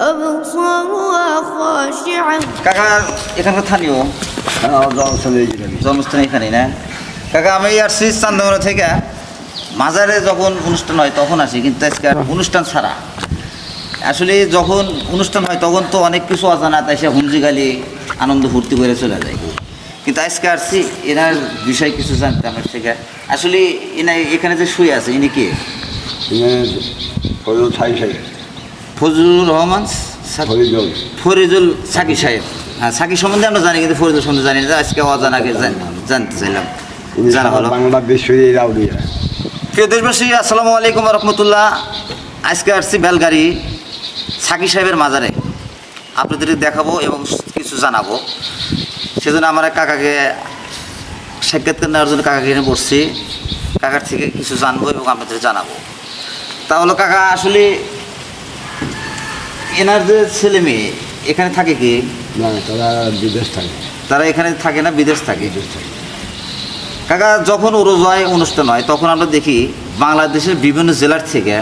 أبصارها خاشعة কাকা এখানকার স্থানীয় জন্মস্থান এখানে না কাকা আমি আসছি চান্দামোড়া থেকে মাজারে যখন অনুষ্ঠান হয় তখন আসি কিন্তু আজকে আর অনুষ্ঠান ছাড়া আসলে যখন অনুষ্ঠান হয় তখন তো অনেক কিছু অজানা তাই সে হুমজি গালি আনন্দ ফুর্তি করে চলে যায় কিন্তু আজকে আসছি এনার বিষয়ে কিছু জানতে আমার থেকে আসলে এনা এখানে যে শুয়ে আছে ইনি কে ফজল ছাই সাই ফজলুর রহমান ফরিদুল। সাকি সাহেব। হ্যাঁ সাকি সম্বন্ধে আমরা জানি কিন্তু ফরিদুল সম্বন্ধে জানি না। আজকে অজানাকে জান- জানতে চাইলাম। জানা হলো। প্রিয় দেশবাসী আসসালামু আলাইকুম রহমতুল্লাহ আজকে আসছি বেলগাড়ি সাকি সাহেবের মাজারে। আপনাদের দেখাবো এবং কিছু জানাব। সেজন্য আমার এক কাকাকে সাক্ষাৎকার নেওয়ার জন্য কাকাকে এনে বসছি। কাকার থেকে কিছু জানব এবং আপনাদের জানাব। তাহলে কাকা আসলে এনার যে ছেলে মেয়ে এখানে থাকে কি? না তারা বিদেশ থাকে। তারা এখানে থাকে না বিদেশ থাকে? কাকা যখন উরুজ হয় অনুষ্ঠান হয় তখন আমরা দেখি বাংলাদেশের বিভিন্ন জেলার থেকে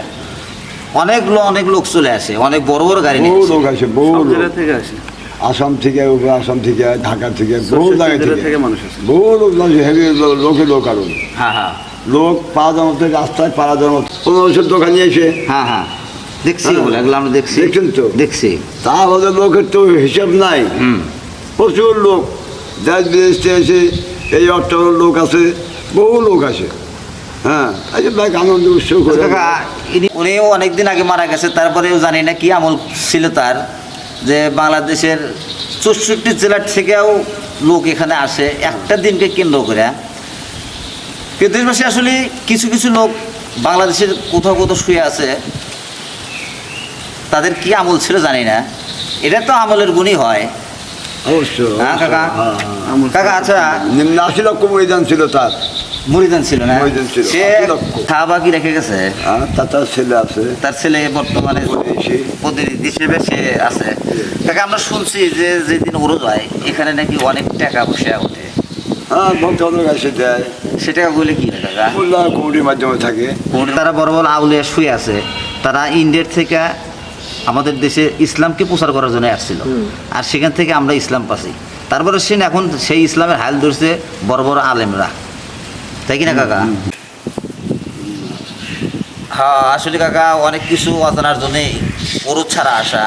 অনেক লো- অনেক লোক চলে আসে অনেক বড় বড় গাড়ি নিয়ে বহু আসে। লোক আসে। বহু জেলা থেকে আসে। আসাম থেকে উপর আসাম থেকে ঢাকা থেকে বহু জায়গা জেলা থেকে। মানুষ আসে। বহু লোক আসে হেভি লোকে লোক আরও। হ্যাঁ হ্যাঁ। লোক পাওয়া যাওয়ার মতো রাস্তায় পাওয়া যাওয়ার মতো। কোনো ওষুধ দোকানে এসে হ্যাঁ হ্যাঁ। দেখছি। ওগুলো এগুলো আমরা দেখছি। দেখছেন তো? দেখছি। তাহলে লোকের তো হিসাব নাই। হুম। প্রচুর লোক। দেশ বিদেশ এসে এই অর্থ লোক আছে বহু লোক আসে হ্যাঁ আচ্ছা ব্যাগ আনন্দ উৎসব করে। উনিও অনেকদিন আগে মারা গেছে তারপরেও জানি না কি আমল ছিল তার যে বাংলাদেশের চৌষট্টি জেলার থেকেও লোক এখানে আসে একটা দিনকে কেন্দ্র করে। দেশবাসী আসলে কিছু কিছু লোক বাংলাদেশের কোথাও কোথাও শুয়ে আছে। তাদের কি আমল ছিল জানি না। এটা তো আমলের গুণই হয়। হ্যাঁ কাকা? হ্যাঁ, হ্যাঁ। কাকা আচ্ছা। নিম্ন আশি লক্ষ ময়দান ছিল তার। মুরিদান ছিল না? ছিল, সে। খাওয়া কি রেখে গেছে? তার ছেলে আছে। তার ছেলে বর্তমানে। প্রতিনিধি হিসেবে সে আছে। আমরা শুনছি যে যেদিন হয় এখানে নাকি অনেক টাকা পয়সা ওঠে। হ্যাঁ ভক্ত দেয় সে কি হয় মাধ্যমে থাকে। তারা বড় বড় আউলিয়া শুয়ে আছে। তারা ইন্ডিয়ার থেকে আমাদের দেশে ইসলামকে প্রচার করার জন্য আসছিল আর সেখান থেকে আমরা ইসলাম পাচ্ছি। তারপরে সে এখন সেই ইসলামের হাল ধরছে বড় বড় আলেমরা। তাই কি না কাকা হ্যাঁ আসলে কাকা অনেক কিছু অজানার জন্যই ওরুদ ছাড়া আসা।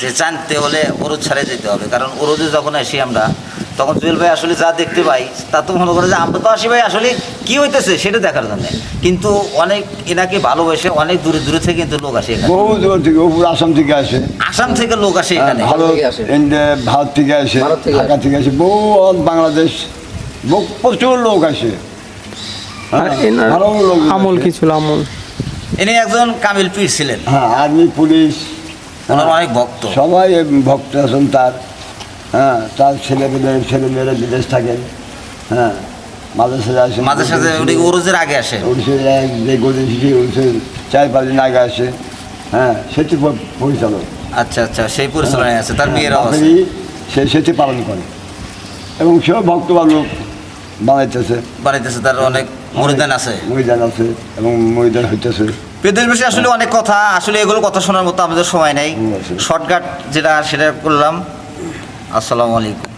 যে জানতে হলে ওরুদ ছাড়ে যেতে হবে। কারণ ওরুদে যখন আসি আমরা তখন জুয়েল ভাই আসলে যা দেখতে পাই তা তো মনে করে যে আমরা তো আসি ভাই আসলে কি হইতেছে সেটা দেখার জন্য। কিন্তু অনেক এনাকে ভালোবেসে অনেক দূরে দূরে থেকে কিন্তু লোক আসে এখানে। বহু দূর থেকে উপর আসাম থেকে আসে। আসাম থেকে লোক আসে এখানে। ভারত ইন্ডিয়া ভারত থেকে আসে ঢাকা থেকে আসে বহু বাংলাদেশ বহু প্রচুর লোক আসে। আর এনার ভালো লোক আমল কি ছিল আমল। ইনি একজন কামিল পীর ছিলেন। হ্যাঁ আর্মি পুলিশ ওনার অনেক ভক্ত। সবাই ভক্ত আছেন তার। হ্যাঁ তার ছেলে মেয়ে ছেলে মেয়েরা বিদেশ থাকেন হ্যাঁ সাথে আসে উনি আগে আসে। যে গদিন শিখে উড়িষ্যার চার পাঁচ দিন আগে আসে। হ্যাঁ সেটি পরিচালক। আচ্ছা আচ্ছা সেই পরিচালনায় আছে তার মেয়েরাও আছে। সে সেটি পালন করে। এবং সেও ভক্ত লোক বানাইতেছে। বাড়িতেছে তার অনেক মরিদান আছে। মরিদান আছে এবং ময়দান হইতেছে। বিদেশ বেশি আসলে অনেক কথা আসলে এগুলো কথা শোনার মতো আমাদের সময় নেই। শর্টকাট যেটা সেটা করলাম। আসসালামু আলাইকুম।